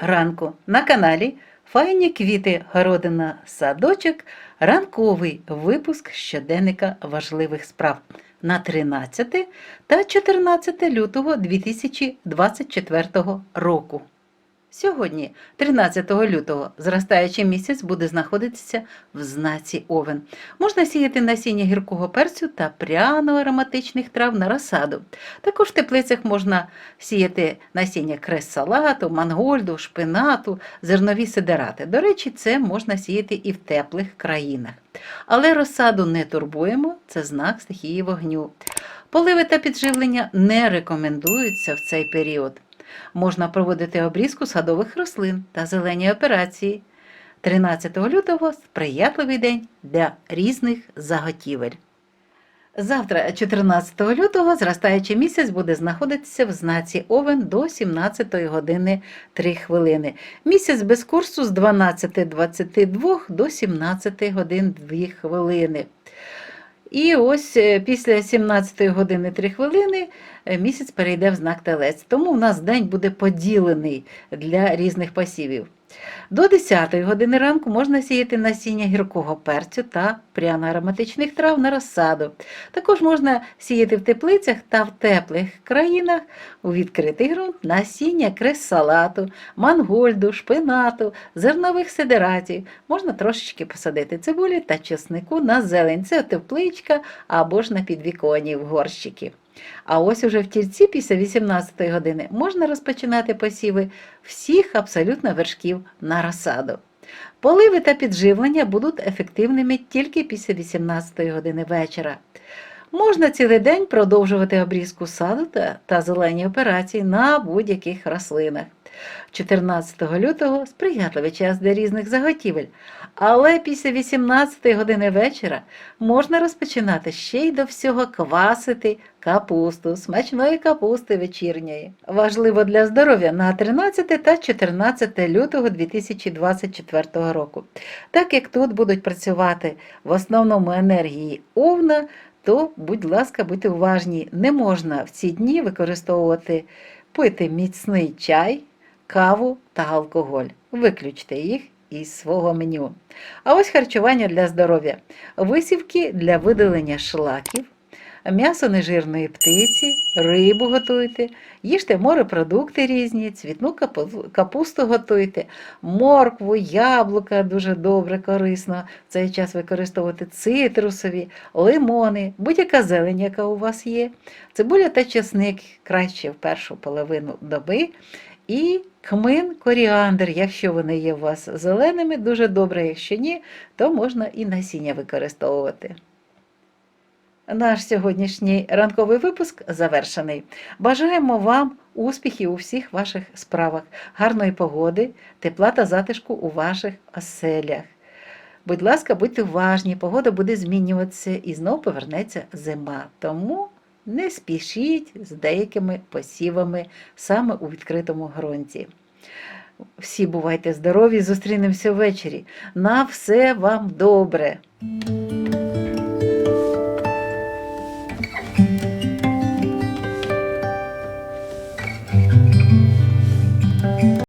ранку на каналі Файні квіти Городина Садочок. Ранковий випуск щоденника важливих справ на 13 та 14 лютого 2024 року. Сьогодні, 13 лютого, зростаючий місяць буде знаходитися в знаці Овен. Можна сіяти насіння гіркого перцю та пряно-ароматичних трав на розсаду. Також в теплицях можна сіяти насіння крес-салату, мангольду, шпинату, зернові сидерати. До речі, це можна сіяти і в теплих країнах. Але розсаду не турбуємо, це знак стихії вогню. Поливи та підживлення не рекомендуються в цей період. Можна проводити обрізку садових рослин та зелені операції. 13 лютого сприятливий день для різних заготівель. Завтра, 14 лютого, зростаючий місяць буде знаходитися в знаці Овен до 17 години 3 хвилини. Місяць без курсу з 12.22 до 17 годин 2 хвилини. І ось е, після 17 години 3 хвилини е, місяць перейде в знак телець. Тому в нас день буде поділений для різних пасівів. До 10 години ранку можна сіяти насіння гіркого перцю та пряно-ароматичних трав на розсаду. Також можна сіяти в теплицях та в теплих країнах у відкритий ґрунт насіння крес-салату, мангольду, шпинату, зернових сидератів. Можна трошечки посадити цибулі та чеснику на зелень. Тепличка або ж на підвіконні в горщики. А ось уже в тільці після 18 години можна розпочинати посіви всіх абсолютно вершків на розсаду. Поливи та підживлення будуть ефективними тільки після 18 години вечора. Можна цілий день продовжувати обрізку саду та, зелені операції на будь-яких рослинах. 14 лютого сприятливий час для різних заготівель, але після 18 години вечора можна розпочинати ще й до всього квасити капусту, смачної капусти вечірньої. Важливо для здоров'я на 13 та 14 лютого 2024 року. Так як тут будуть працювати в основному енергії овна, то, будь ласка, будьте уважні, не можна в ці дні використовувати пити міцний чай, каву та алкоголь. Виключте їх із свого меню. А ось харчування для здоров'я. Висівки для видалення шлаків, м'ясо нежирної птиці, рибу готуйте, їжте морепродукти різні, цвітну капусту готуйте, моркву, яблука дуже добре, корисно в цей час використовувати цитрусові, лимони, будь-яка зелень, яка у вас є, цибуля та чесник краще в першу половину доби. І кмин, коріандр, якщо вони є у вас зеленими, дуже добре, якщо ні, то можна і насіння використовувати. Наш сьогоднішній ранковий випуск завершений. Бажаємо вам успіхів у всіх ваших справах, гарної погоди, тепла та затишку у ваших оселях. Будь ласка, будьте уважні, погода буде змінюватися і знов повернеться зима. Тому не спішіть з деякими посівами саме у відкритому ґрунті. Всі бувайте здорові, зустрінемося ввечері. На все вам добре!